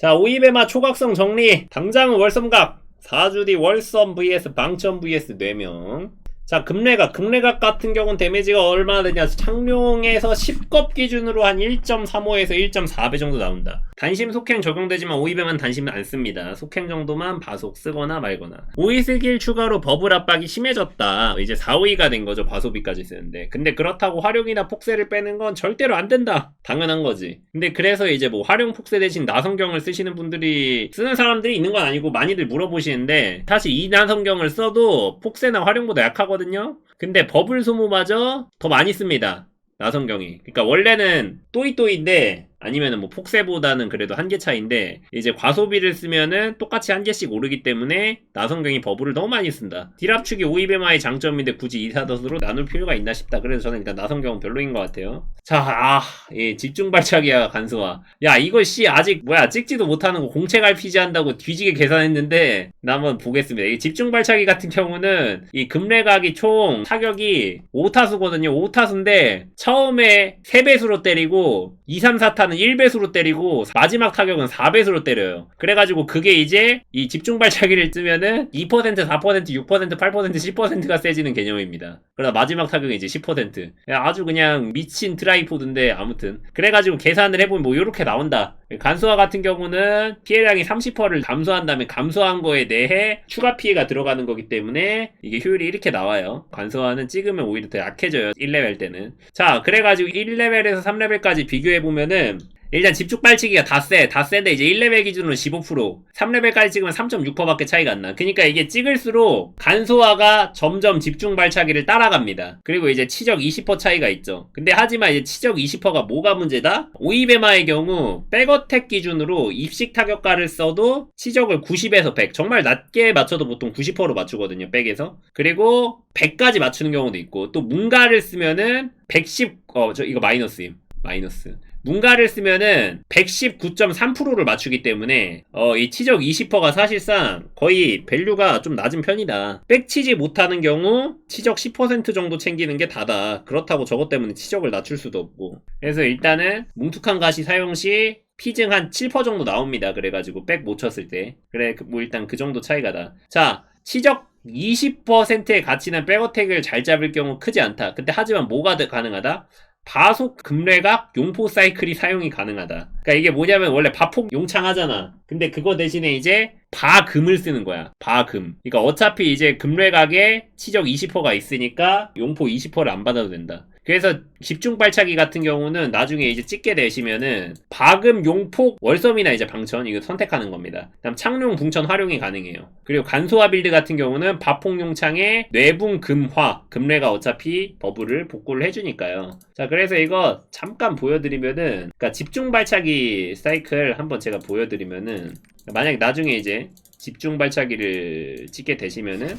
자, 오이베마 초각성 정리. 당장은 월섬각. 4주 뒤 월섬 vs 방천 vs 뇌명. 자, 금레각. 금레각 같은 경우는 데미지가 얼마나 되냐. 창룡에서 10겁 기준으로 한 1.35에서 1.4배 정도 나온다. 단심 속행 적용되지만 오이베만 단심은 안 씁니다. 속행 정도만 바속 쓰거나 말거나. 오이 스킬 추가로 버블 압박이 심해졌다. 이제 4, 5위가 된 거죠. 과소비까지 쓰는데. 근데 그렇다고 활용이나 폭세를 빼는 건 절대로 안 된다. 당연한 거지. 근데 그래서 이제 뭐 활용 폭세 대신 나성경을 쓰시는 분들이 쓰는 사람들이 있는 건 아니고 많이들 물어보시는데 사실 이 나성경을 써도 폭세나 활용보다 약하거 든요. 근데 버블 소모마저 더 많이 씁니다. 나성경이. 그러니까 원래는 또이또이인데 아니면은 뭐 폭세보다는 그래도 한 개 차인데 이제 과소비를 쓰면은 똑같이 한 개씩 오르기 때문에 나성경이 버블을 너무 많이 쓴다. 딜압축이 오이베마의 장점인데 굳이 이사덧으로 나눌 필요가 있나 싶다. 그래서 저는 일단 나성경은 별로인 것 같아요. 자, 아, 예, 집중 발차기야 간수화. 야, 이거 씨 아직 뭐야 찍지도 못하는 거 공책 RPG 한다고 뒤지게 계산했는데 나 한번 보겠습니다. 이 집중 발차기 같은 경우는 이 금레각이 총 타격이 5타수거든요. 5타수인데 처음에 3배수로 때리고 2, 3, 4타 는 1배수로 때리고 마지막 타격은 4배수로 때려요. 그래가지고 그게 이제 이 집중 발차기를 쓰면은 2%, 4%, 6%, 8%, 10%가 세지는 개념입니다. 그러다 마지막 타격은 이제 10%. 아주 그냥 미친 트라이포드인데 아무튼 그래가지고 계산을 해보면 뭐 이렇게 나온다. 간소화 같은 경우는 피해량이 30%를 감소한 다음에 감소한 거에 대해 추가 피해가 들어가는 거기 때문에 이게 효율이 이렇게 나와요. 간소화는 찍으면 오히려 더 약해져요. 1레벨 때는. 자, 그래가지고 1레벨에서 3레벨까지 비교해보면은 일단 집중 빨치기가 다 세. 다 센데 이제 1레벨 기준으로 15%, 3레벨까지 찍으면 3.6%밖에 차이가 안 나. 그러니까 이게 찍을수록 간소화가 점점 집중 발차기를 따라갑니다. 그리고 이제 치적 20% 차이가 있죠. 근데 하지만 이제 치적 20%가 뭐가 문제다? 오이베마의 경우 백어택 기준으로 입식 타격가를 써도 치적을 90에서 100. 정말 낮게 맞춰도 보통 90%로 맞추거든요. 백에서. 그리고 100까지 맞추는 경우도 있고 또 문가를 쓰면은 110, 어, 저 이거 마이너스임. 마이너스. 문가를 쓰면은 119.3%를 맞추기 때문에 어, 이 치적 20%가 사실상 거의 밸류가 좀 낮은 편이다. 백치지 못하는 경우 치적 10% 정도 챙기는 게 다다. 그렇다고 저것 때문에 치적을 낮출 수도 없고. 그래서 일단은 뭉툭한 가시 사용 시 피증 한 7% 정도 나옵니다. 그래가지고 백 못 쳤을 때. 그래, 그- 뭐 일단 그 정도 차이가 다. 자, 치적 20%의 가치는 백어택을 잘 잡을 경우 크지 않다. 근데 하지만 뭐가 더 가능하다? 바속 금레각 용포 사이클이 사용이 가능하다. 그러니까 이게 뭐냐면 원래 바폭 용창 하잖아. 근데 그거 대신에 이제 바금을 쓰는 거야. 바금. 그러니까 어차피 이제 금레각에 치적 20%가 있으니까 용포 20%를 안 받아도 된다. 그래서 집중 발차기 같은 경우는 나중에 이제 찍게 되시면은 바금 용폭 월섬이나 이제 방천 이거 선택하는 겁니다. 그다음 창룡 붕천 활용이 가능해요. 그리고 간소화 빌드 같은 경우는 바폭 용창에 뇌붕 금화 금레가 어차피 버블을 복구를 해주니까요. 자 그래서 이거 잠깐 보여드리면은 그러니까 집중 발차기 사이클 한번 제가 보여드리면은 만약에 나중에 이제 집중 발차기를 찍게 되시면은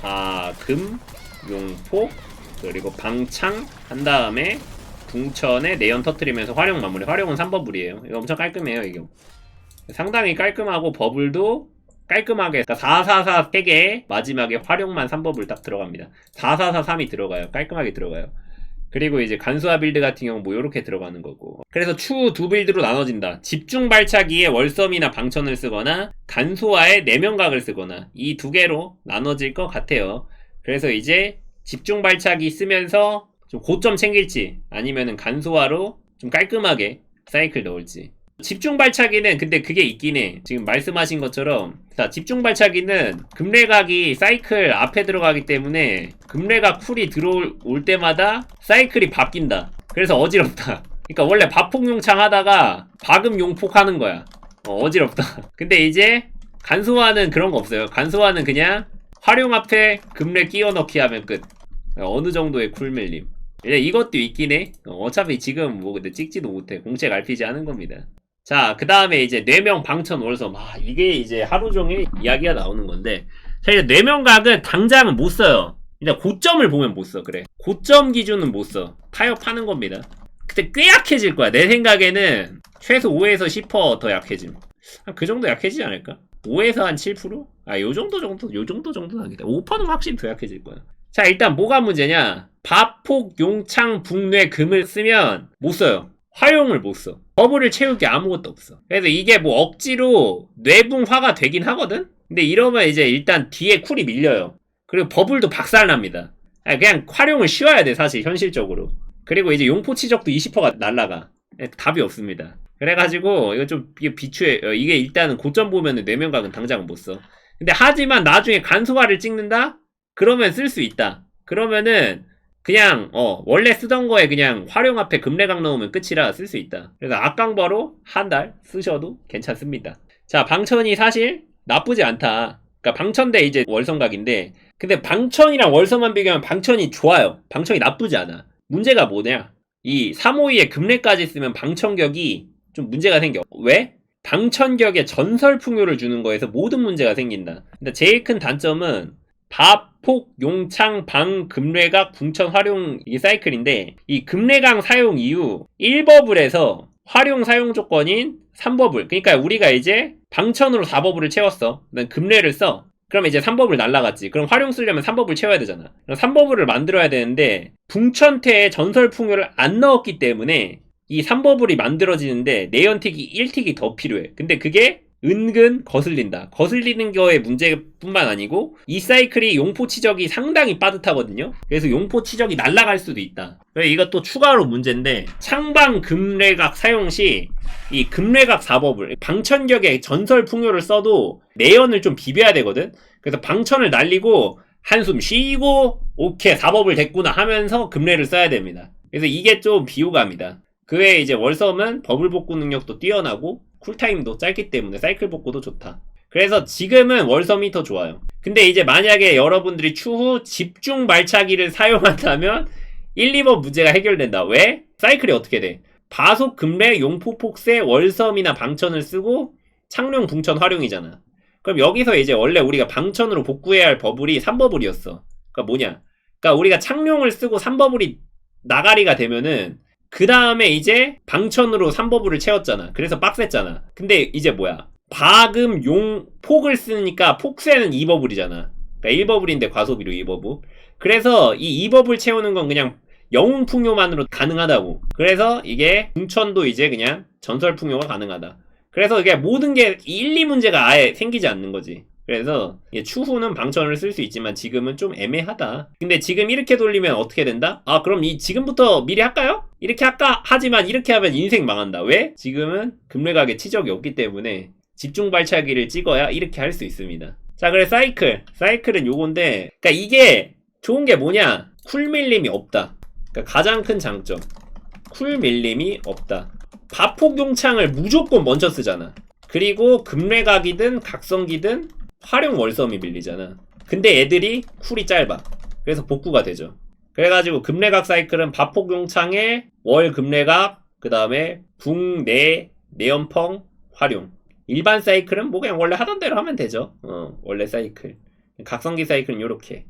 바금 용 폭 그리고 방창 한 다음에 붕천에 내연 터트리면서 활용 마무리. 활용은 3버블이에요. 이거 엄청 깔끔해요, 이게. 상당히 깔끔하고 버블도 깔끔하게 그러니까 444 3개 마지막에 활용만 3버블 딱 들어갑니다. 444 3이 들어가요. 깔끔하게 들어가요. 그리고 이제 간소화 빌드 같은 경우 뭐 이렇게 들어가는 거고. 그래서 추두 빌드로 나눠진다. 집중 발차기에 월섬이나 방천을 쓰거나 간소화에 내면각을 쓰거나 이 두 개로 나눠질 것 같아요. 그래서 이제 집중 발차기 쓰면서 좀 고점 챙길지 아니면은 간소화로 좀 깔끔하게 사이클 넣을지. 집중 발차기는 근데 그게 있긴 해. 지금 말씀하신 것처럼 자 집중 발차기는 금레각이 사이클 앞에 들어가기 때문에 금레각 쿨이 들어올 올 때마다 사이클이 바뀐다. 그래서 어지럽다. 그러니까 원래 밥폭용창 하다가 박음 용폭 하는 거야. 어, 어지럽다. 근데 이제 간소화는 그런 거 없어요. 간소화는 그냥 활용 앞에 금레 끼워 넣기 하면 끝 어느 정도의 쿨멜림. 예, 이것도 있긴 해. 어, 어차피 지금 뭐 근데 찍지도 못해. 공책 RPG 하는 겁니다. 자, 그 다음에 이제 뇌명 방천 월섬. 아, 이게 이제 하루 종일 이야기가 나오는 건데. 자, 이제 뇌명각은 당장은 못 써요. 일단 고점을 보면 못 써. 그래. 고점 기준은 못 써. 타협하는 겁니다. 근데 꽤 약해질 거야. 내 생각에는 최소 5에서 10%더 약해짐. 한 그 정도 약해지지 않을까? 5에서 한 7%? 아, 요 정도 정도, 요 정도 정도는 아니다. 5%는 확실히 더 약해질 거야. 자, 일단 뭐가 문제냐? 바폭, 용창, 북뇌, 금을 쓰면 못 써요. 화용을 못 써. 버블을 채울 게 아무것도 없어. 그래서 이게 뭐 억지로 뇌붕화가 되긴 하거든? 근데 이러면 이제 일단 뒤에 쿨이 밀려요. 그리고 버블도 박살납니다. 그냥 활용을 쉬어야 돼, 사실, 현실적으로. 그리고 이제 용포 치적도 20%가 날라가. 예, 답이 없습니다. 그래가지고, 이거 좀, 비추해. 어, 이게 일단은 고점 보면은 뇌면각은 당장은 못 써. 근데 하지만 나중에 간소화를 찍는다? 그러면 쓸 수 있다. 그러면은, 그냥, 어, 원래 쓰던 거에 그냥 활용 앞에 금레각 넣으면 끝이라 쓸 수 있다. 그래서 악강바로 한 달 쓰셔도 괜찮습니다. 자, 방천이 사실 나쁘지 않다. 그러니까 방천대 이제 월성각인데, 근데 방천이랑 월성만 비교하면 방천이 좋아요. 방천이 나쁘지 않아. 문제가 뭐냐? 이 352에 금레까지 쓰면 방천격이 좀 문제가 생겨. 왜? 방천격에 전설 풍요를 주는 거에서 모든 문제가 생긴다. 근데 제일 큰 단점은 바폭, 용창, 방, 금레각, 궁천, 활용 이 사이클인데 이 금레강 사용 이후 1버블에서 활용 사용 조건인 3버블. 그러니까 우리가 이제 방천으로 4버블을 채웠어. 난 금레를 써. 그럼 이제 3버블 날라갔지. 그럼 활용 쓰려면 3버블 채워야 되잖아. 그럼 3버블을 만들어야 되는데 붕천태에 전설 풍요를 안 넣었기 때문에 이 3버블이 만들어지는데 내연틱이 1틱이 더 필요해. 근데 그게 은근 거슬린다. 거슬리는 거의 문제뿐만 아니고 이 사이클이 용포 치적이 상당히 빠듯하거든요. 그래서 용포 치적이 날아갈 수도 있다. 이것도 추가로 문제인데 창방 금레각 사용 시 이 금레각 4법을 방천격에 전설 풍요를 써도 내연을 좀 비벼야 되거든. 그래서 방천을 날리고 한숨 쉬고 오케이 4법을 됐구나 하면서 금레를 써야 됩니다. 그래서 이게 좀 비호감이다. 그 외에 이제 월섬은 버블 복구 능력도 뛰어나고 쿨타임도 짧기 때문에 사이클 복구도 좋다. 그래서 지금은 월섬이 더 좋아요. 근데 이제 만약에 여러분들이 추후 집중 발차기를 사용한다면 1, 2번 문제가 해결된다. 왜? 사이클이 어떻게 돼? 바속, 금레, 용포, 폭세, 월섬이나 방천을 쓰고 창룡, 붕천, 활용이잖아. 그럼 여기서 이제 원래 우리가 방천으로 복구해야 할 버블이 3버블이었어. 그러니까 뭐냐? 그러니까 우리가 창룡을 쓰고 3버블이 나가리가 되면은 그 다음에 이제 방천으로 3버블을 채웠잖아. 그래서 빡셌잖아. 근데 이제 뭐야? 박음, 용, 폭을 쓰니까 폭세는 2버블이잖아. 그러니까 1버블인데 과소비로 2버블. 그래서 이 2버블 채우는 건 그냥 영웅 풍요만으로 가능하다고. 그래서 이게 궁천도 이제 그냥 전설 풍요가 가능하다. 그래서 이게 모든 게 1, 2 문제가 아예 생기지 않는 거지. 그래서 추후는 방천을 쓸 수 있지만 지금은 좀 애매하다. 근데 지금 이렇게 돌리면 어떻게 된다? 아 그럼 이 지금부터 미리 할까요? 이렇게 할까? 하지만 이렇게 하면 인생 망한다. 왜? 지금은 금레각에 치적이 없기 때문에 집중 발차기를 찍어야 이렇게 할 수 있습니다. 자 그래 사이클 사이클은 요건데 그러니까 이게 좋은 게 뭐냐? 쿨 밀림이 없다. 그러니까 가장 큰 장점 쿨 밀림이 없다. 바폭 용창을 무조건 먼저 쓰잖아. 그리고 금레각이든 각성기든 활용 월섬이 밀리잖아. 근데 애들이 쿨이 짧아. 그래서 복구가 되죠. 그래가지고 금레각 사이클은 바폭 용창에 월 금레각, 그 다음에 붕, 내, 내연펑, 활용. 일반 사이클은 뭐 그냥 원래 하던 대로 하면 되죠. 어, 원래 사이클. 각성기 사이클은 요렇게.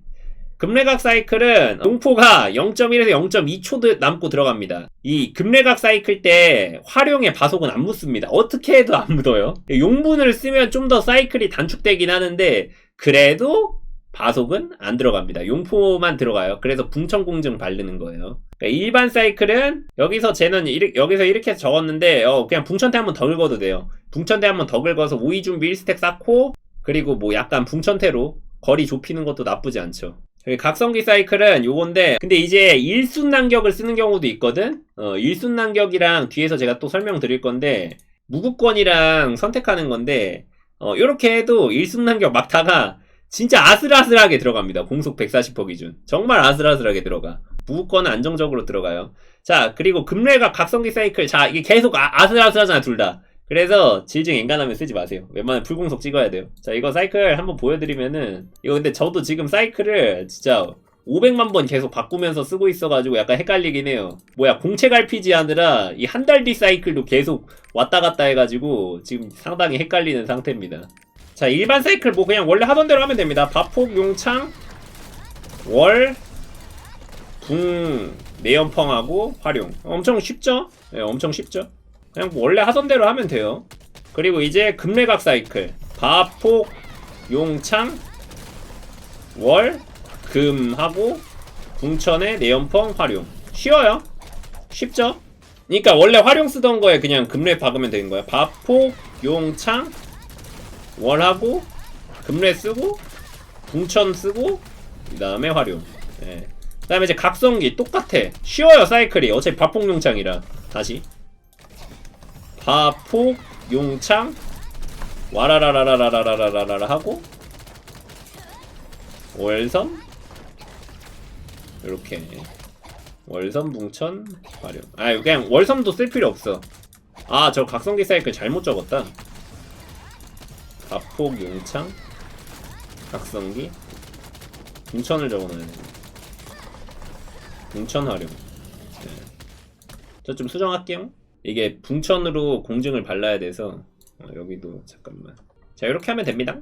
금레각 사이클은 용포가 0.1에서 0.2초 남고 들어갑니다. 이 금레각 사이클 때 활용의 바속은 안 묻습니다. 어떻게 해도 안 묻어요. 용분을 쓰면 좀 더 사이클이 단축되긴 하는데 그래도 바속은 안 들어갑니다. 용포만 들어가요. 그래서 붕천공증 바르는 거예요. 그러니까 일반 사이클은 여기서 쟤는 이렇게, 여기서 이렇게 적었는데 어, 그냥 붕천대 한번 더 긁어도 돼요. 붕천대 한번 더 긁어서 오이 준비 1스택 쌓고 그리고 뭐 약간 붕천태로 거리 좁히는 것도 나쁘지 않죠. 각성기 사이클은 요건데 근데 이제 일순 난격을 쓰는 경우도 있거든? 어 일순 난격이랑 뒤에서 제가 또 설명드릴 건데 무구권이랑 선택하는 건데 어 요렇게 해도 일순 난격 막타가 진짜 아슬아슬하게 들어갑니다. 공속 140% 기준. 정말 아슬아슬하게 들어가. 무구권은 안정적으로 들어가요. 자 그리고 금레각 각성기 사이클. 자 이게 계속 아, 아슬아슬하잖아 둘다 그래서 질증 엔간하면 쓰지 마세요. 웬만하면 풀공속 찍어야 돼요. 자, 이거 사이클 한번 보여드리면은, 이거 근데 저도 지금 사이클을 진짜 500만 번 계속 바꾸면서 쓰고 있어가지고 약간 헷갈리긴 해요. 뭐야, 공책 RPG 하느라 이 한 달 뒤 사이클도 계속 왔다 갔다 해가지고 지금 상당히 헷갈리는 상태입니다. 자, 일반 사이클 뭐 그냥 원래 하던 대로 하면 됩니다. 바폭, 용창, 월, 붕, 내연펑하고 활용. 엄청 쉽죠? 네, 엄청 쉽죠? 그냥 뭐 원래 하던 대로 하면 돼요. 그리고 이제 금레각 사이클. 바폭, 용창, 월, 금 하고 궁천의 내연펑 활용. 쉬워요. 쉽죠? 그러니까 원래 활용 쓰던 거에 그냥 금레 박으면 되는 거야. 바폭, 용창, 월하고 금레 쓰고 붕천 쓰고 그 다음에 활용. 예. 그 다음에 이제 각성기 똑같아. 쉬워요 사이클이. 어차피 바폭 용창이라. 다시. 바폭 용창 와라라라라라라라라라 하고 월섬 이렇게 월섬 붕천 활용. 아 그냥 월섬도 쓸 필요 없어. 아 저 각성기 사이클 잘못 적었다. 바폭 용창 각성기 붕천을 적어놔야 돼. 붕천 활용. 네. 저좀 수정할게요. 이게 붕천으로 공증을 발라야 돼서 어, 여기도 잠깐만. 자 이렇게 하면 됩니다.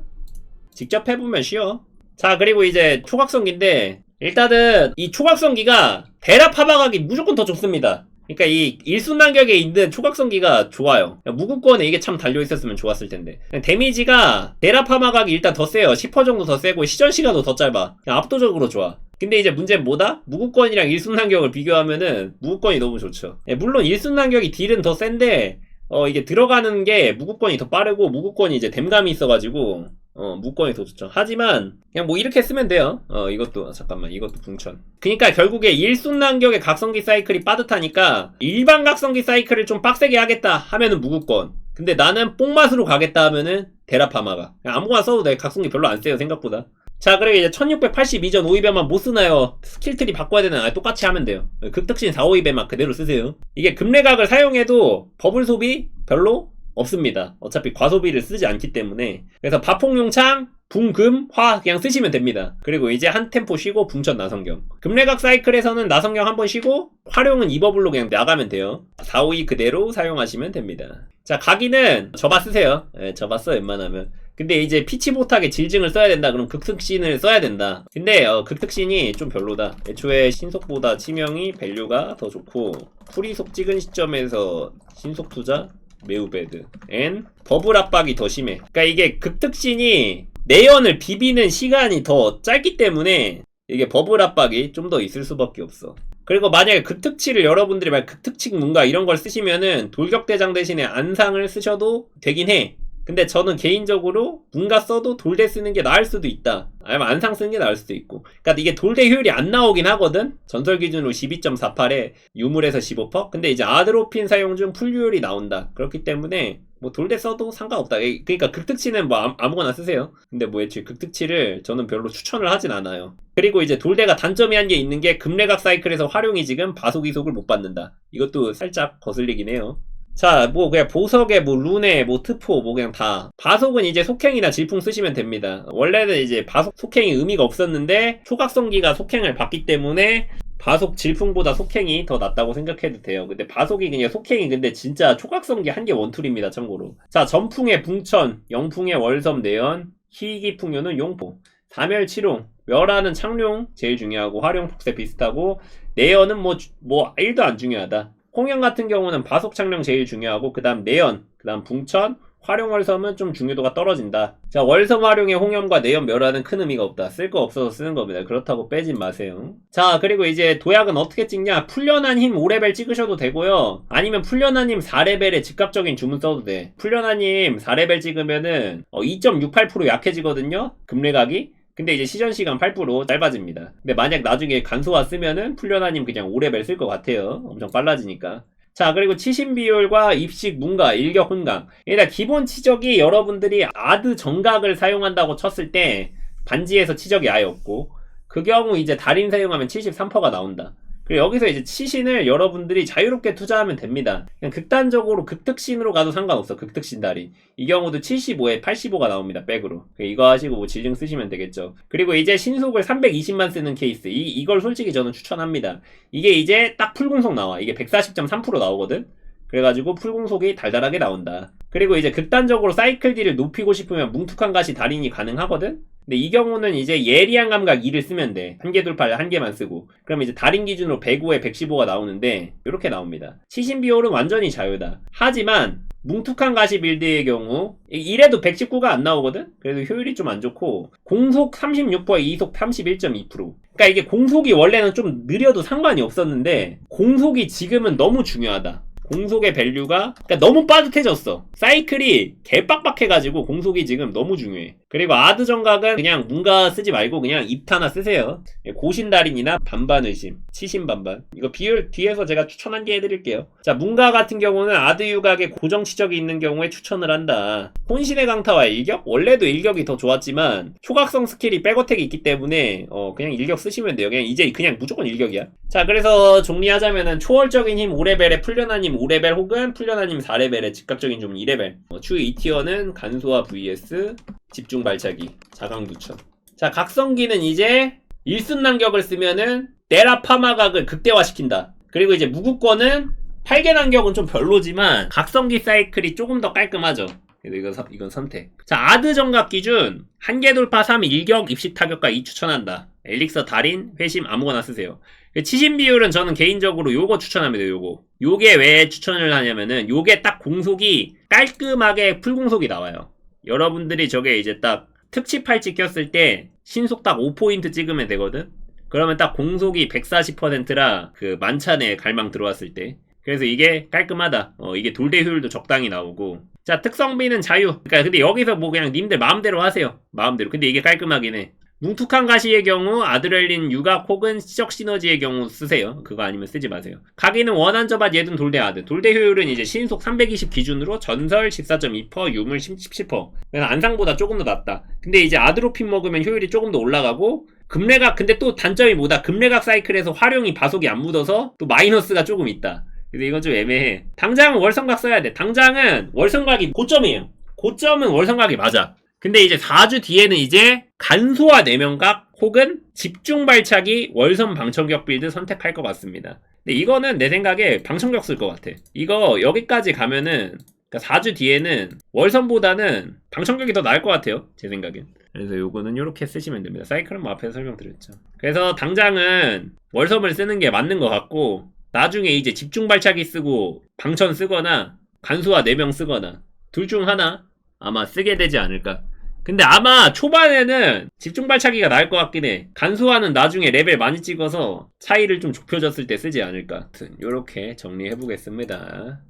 직접 해보면 쉬워. 자 그리고 이제 초각성기인데 일단은 이 초각성기가 대라 파박하기 무조건 더 좋습니다. 그러니까 이 일순간격에 있는 초각성기가 좋아요. 무구권에 이게 참 달려있었으면 좋았을 텐데. 데미지가 대라 파막하기 일단 더 세요. 10% 정도 더 세고 시전 시간도 더 짧아. 압도적으로 좋아. 근데 이제 문제는 뭐다? 무구권이랑 일순간격을 비교하면은 무구권이 너무 좋죠. 예, 물론 일순간격이 딜은 더 센데 어 이게 들어가는 게 무구권이 더 빠르고 무구권이 이제 댐감이 있어가지고 어, 무권이 더 좋죠. 하지만, 그냥 뭐 이렇게 쓰면 돼요. 어, 이것도, 잠깐만, 이것도 붕천. 그니까 결국에 일순간격의 각성기 사이클이 빠듯하니까, 일반 각성기 사이클을 좀 빡세게 하겠다 하면은 무구권. 근데 나는 뽕맛으로 가겠다 하면은 데라파마가. 아무거나 써도 돼. 각성기 별로 안 세요, 생각보다. 자, 그리고 이제 1682전 5위배만 못 쓰나요? 스킬트리 바꿔야 되나? 아, 똑같이 하면 돼요. 극특신 4, 5위배만 그대로 쓰세요. 이게 금레각을 사용해도 버블 소비 별로 없습니다. 어차피 과소비를 쓰지 않기 때문에. 그래서 바폭용창, 붕금, 화 그냥 쓰시면 됩니다. 그리고 이제 한 템포 쉬고 붕천 나성경. 금레각 사이클에서는 나성경 한 번 쉬고 활용은 2버블로 그냥 나가면 돼요. 4, 5, 2 그대로 사용하시면 됩니다. 자, 각인은 저바 쓰세요. 예, 저바 써 웬만하면. 근데 이제 피치 못하게 질증을 써야 된다. 그럼 극특신을 써야 된다. 근데 어, 극특신이 좀 별로다. 애초에 신속보다 치명이 밸류가 더 좋고 풀이속 찍은 시점에서 신속 투자 매우 배드. 앤 버블 압박이 더 심해. 그러니까 이게 극특신이 내연을 비비는 시간이 더 짧기 때문에 이게 버블 압박이 좀 더 있을 수밖에 없어. 그리고 만약에 극특치를 여러분들이 막 극특치 뭔가 이런 걸 쓰시면은 돌격대장 대신에 안상을 쓰셔도 되긴 해. 근데 저는 개인적으로 문가 써도 돌대 쓰는 게 나을 수도 있다. 아니면 안상 쓰는 게 나을 수도 있고. 그러니까 이게 돌대 효율이 안 나오긴 하거든. 전설 기준으로 12.48에 유물에서 15%. 근데 이제 아드로핀 사용 중 풀효율이 나온다. 그렇기 때문에 뭐 돌대 써도 상관없다. 그러니까 극특치는 뭐 아무거나 쓰세요. 근데 뭐 애초에 극특치를 저는 별로 추천을 하진 않아요. 그리고 이제 돌대가 단점이 한 게 있는 게 금레각 사이클에서 활용이 지금 바속 이속을 못 받는다. 이것도 살짝 거슬리긴 해요. 자, 뭐 그냥 보석에 뭐 룬에 뭐 트포 뭐 그냥 다 바속은 이제 속행이나 질풍 쓰시면 됩니다. 원래는 이제 바속 속행이 의미가 없었는데 초각성기가 속행을 받기 때문에 바속 질풍보다 속행이 더 낫다고 생각해도 돼요. 근데 바속이 그냥 속행이 근데 진짜 초각성기 한 개 원툴입니다. 참고로. 자, 전풍의 붕천, 영풍의 월섬 내연, 희기풍요는 용포, 사멸치룡, 멸하는 창룡 제일 중요하고 활용 폭세 비슷하고 내연은 뭐뭐 1도 안 중요하다. 홍영 같은 경우는 바속 착령 제일 중요하고 그 다음 내연, 그 다음 붕천, 활용 월섬은 좀 중요도가 떨어진다. 자, 월섬 활용의 홍염과 내연 멸화는 큰 의미가 없다. 쓸 거 없어서 쓰는 겁니다. 그렇다고 빼진 마세요. 자, 그리고 이제 도약은 어떻게 찍냐? 풀려난 힘 5레벨 찍으셔도 되고요. 아니면 풀려난 힘 4레벨에 즉각적인 주문 써도 돼. 풀려난 힘 4레벨 찍으면은 어, 2.68% 약해지거든요. 금레각이. 근데 이제 시전 시간 8% 짧아집니다. 근데 만약 나중에 간소화 쓰면은 풀려나님 그냥 5레벨 쓸 것 같아요. 엄청 빨라지니까. 자, 그리고 치신 비율과 입식, 문가, 일격, 혼강. 일단 기본 치적이 여러분들이 아드 정각을 사용한다고 쳤을 때 반지에서 치적이 아예 없고 그 경우 이제 달인 사용하면 73%가 나온다. 그리고 여기서 이제 치신을 여러분들이 자유롭게 투자하면 됩니다. 그냥 극단적으로 극특신으로 가도 상관없어. 극특신 다리. 이 경우도 75에 85가 나옵니다. 백으로. 이거 하시고 뭐 지증 쓰시면 되겠죠. 그리고 이제 신속을 320만 쓰는 케이스. 이, 이걸 솔직히 저는 추천합니다. 이게 이제 딱 풀공속 나와. 이게 140.3% 나오거든. 그래가지고 풀공속이 달달하게 나온다. 그리고 이제 극단적으로 사이클 딜을 높이고 싶으면 뭉툭한 가시 달인이 가능하거든? 근데 이 경우는 이제 예리한 감각 2를 쓰면 돼. 한 개 돌파를 한 개만 쓰고. 그럼 이제 달인 기준으로 105에 115가 나오는데, 이렇게 나옵니다. 치신 비율은 완전히 자유다. 하지만, 뭉툭한 가시 빌드의 경우, 이래도 119가 안 나오거든? 그래도 효율이 좀 안 좋고, 공속 36%에 이속 31.2%. 그러니까 이게 공속이 원래는 좀 느려도 상관이 없었는데, 공속이 지금은 너무 중요하다. 공속의 밸류가 그러니까 너무 빠듯해졌어. 사이클이 개빡빡해가지고 공속이 지금 너무 중요해. 그리고 아드 정각은 그냥 문가 쓰지 말고 그냥 입타나 쓰세요. 고신달인이나 반반 의심, 치신 반반. 이거 비율 뒤에서 제가 추천 한개 해드릴게요. 자, 문가 같은 경우는 아드 유각에 고정 치적이 있는 경우에 추천을 한다. 혼신의 강타와 일격? 원래도 일격이 더 좋았지만 초각성 스킬이 백어택이 있기 때문에 어, 그냥 일격 쓰시면 돼요. 그냥 이제 그냥 무조건 일격이야. 자, 그래서 정리하자면은 초월적인 힘 5레벨에 풀려난 힘 5레벨 혹은 풀려난 힘 4레벨에 즉각적인 좀 2레벨. 어, 추 2티어는 간소화 vs 집중 발차기, 자강 두천. 자, 각성기는 이제 일순 난격을 쓰면은 내라 파마각을 극대화시킨다. 그리고 이제 무구권은 팔개 난격은 좀 별로지만 각성기 사이클이 조금 더 깔끔하죠. 이건, 선- 이건 선택. 자, 아드 정각 기준 한개 돌파 3 일격 입식 타격과 2 추천한다. 엘릭서 달인 회심 아무거나 쓰세요. 그 치신 비율은 저는 개인적으로 요거 추천합니다. 요거. 요게 왜 추천을 하냐면은 요게 딱 공속이 깔끔하게 풀공속이 나와요. 여러분들이 저게 이제 딱 특치 팔찌 꼈을 때 신속 딱 5포인트 찍으면 되거든? 그러면 딱 공속이 140%라 그 만찬에 갈망 들어왔을 때. 그래서 이게 깔끔하다. 어, 이게 돌대 효율도 적당히 나오고. 자, 특성비는 자유. 그러니까 근데 여기서 뭐 그냥 님들 마음대로 하세요. 마음대로. 근데 이게 깔끔하긴 해. 뭉툭한 가시의 경우 아드렐린 유각 혹은 시적 시너지의 경우 쓰세요. 그거 아니면 쓰지 마세요. 가기는 원한 저밭 얘든 돌대 아드. 돌대 효율은 이제 신속 320 기준으로 전설 14.2%, 유물 17%. 그래서 안상보다 조금 더 낫다. 근데 이제 아드로핀 먹으면 효율이 조금 더 올라가고 금레각 근데 또 단점이 뭐다? 금레각 사이클에서 활용이 바속이 안 묻어서 또 마이너스가 조금 있다. 근데 이건 좀 애매해. 당장은 월성각 써야 돼. 당장은 월성각이 고점이에요. 고점은 월성각이 맞아. 근데 이제 4주 뒤에는 이제 간소화 내면각 혹은 집중 발차기 월선 방청격 빌드 선택할 것 같습니다. 근데 이거는 내 생각에 방청격 쓸 것 같아. 이거 여기까지 가면은 그러니까 4주 뒤에는 월선보다는 방청격이 더 나을 것 같아요. 제 생각엔. 그래서 요거는 이렇게 쓰시면 됩니다. 사이클은 뭐 앞에서 설명드렸죠. 그래서 당장은 월섬을 쓰는 게 맞는 것 같고 나중에 이제 집중 발차기 쓰고 방천 쓰거나 간소화 4명 쓰거나 둘 중 하나 아마 쓰게 되지 않을까. 근데 아마 초반에는 집중 발차기가 나을 것 같긴 해. 간소화는 나중에 레벨 많이 찍어서 차이를 좀 좁혀졌을 때 쓰지 않을까. 이렇게 정리해 보겠습니다.